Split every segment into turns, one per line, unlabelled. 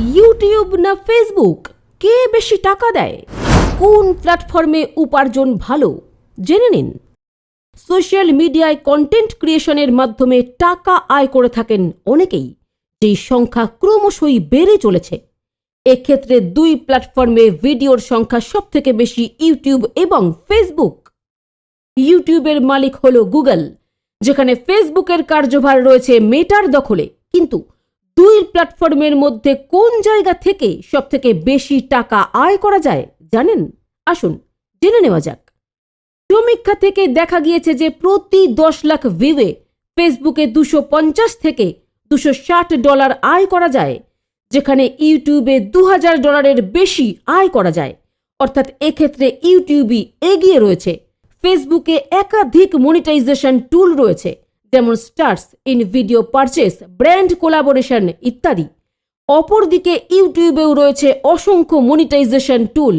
YouTube না Facebook কে বেশি টাকা দেয়? কোন প্ল্যাটফর্মে উপার্জন ভালো? জেনে নিন। সোশ্যাল মিডিয়ায় কন্টেন্ট ক্রিয়েশনের মাধ্যমে টাকা আয় করে থাকেন অনেকেই, যেই সংখ্যা ক্রমশই বেড়ে চলেছে। এক্ষেত্রে দুই প্ল্যাটফর্মে ভিডিওর সংখ্যা সবথেকে বেশি ইউটিউব এবং ফেসবুক ইউটিউবের মালিক হলো গুগল যেখানে ফেসবুকের কার্যভার রয়েছে মেটার দখলে। কিন্তু দুই প্ল্যাটফর্মের মধ্যে কোন জায়গা থেকে সবথেকে বেশি টাকা আয় করা যায় জানেন? আসুন জেনে নেওয়া যাক। সমীক্ষা থেকে দেখা গিয়েছে যে প্রতি দশ লাখ ভিউয়ে ফেসবুকে দুশো পঞ্চাশ থেকে দুশো ষাট ডলার আয় করা যায়, যেখানে ইউটিউবে দু হাজার ডলারের বেশি আয় করা যায়। অর্থাৎ এক্ষেত্রে ইউটিউবই এগিয়ে রয়েছে। ফেসবুকে একাধিক মনিটাইজেশন টুল রয়েছে। যেমন stars, in video purchase, brand collaboration ইত্যাদি। অপরদিকে ইউটিউবেও রয়েছে অসংখ্য মনিটাইজেশন টুল।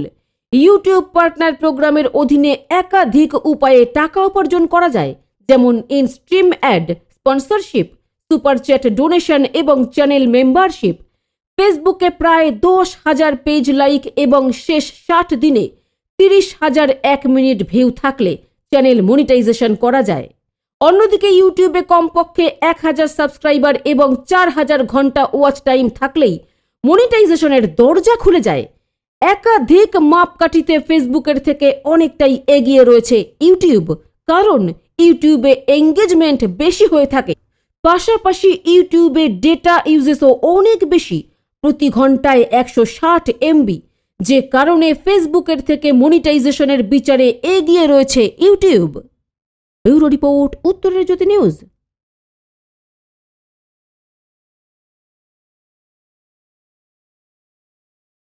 ইউটিউব পার্টনার প্রোগ্রামের অধীনে একাধিক উপায়ে টাকা উপার্জন করা যায়, যেমন in stream ad, sponsorship, super chat donation এবং চ্যানেল মেম্বারশিপ। ফেসবুকে প্রায় দশ হাজার পেজ লাইক এবং শেষ ষাট দিনে তিরিশ হাজার এক মিনিট ভিউ থাকলে চ্যানেল মনিটাইজেশন করা যায়। অন্যদিকে ইউটিউবে কমপক্ষে এক হাজার সাবস্ক্রাইবার এবং চার হাজার ঘণ্টা ওয়াচ টাইম থাকলেই মনিটাইজেশনের দরজা খুলে যায়। একাধিক মাপকাঠিতে ফেসবুকের থেকে অনেকটাই এগিয়ে রয়েছে ইউটিউব, কারণ ইউটিউবে এঙ্গেজমেন্ট বেশি হয়ে থাকে। পাশাপাশি ইউটিউবে ডেটা ইউজেসও অনেক বেশি, প্রতি ঘন্টায় একশো ষাট এমবি, যে কারণে ফেসবুকের থেকে মনিটাইজেশনের বিচারে এগিয়ে রয়েছে ইউটিউব। ব্যুরো রিপোর্ট উত্তরের জ্যোতি নিউজ।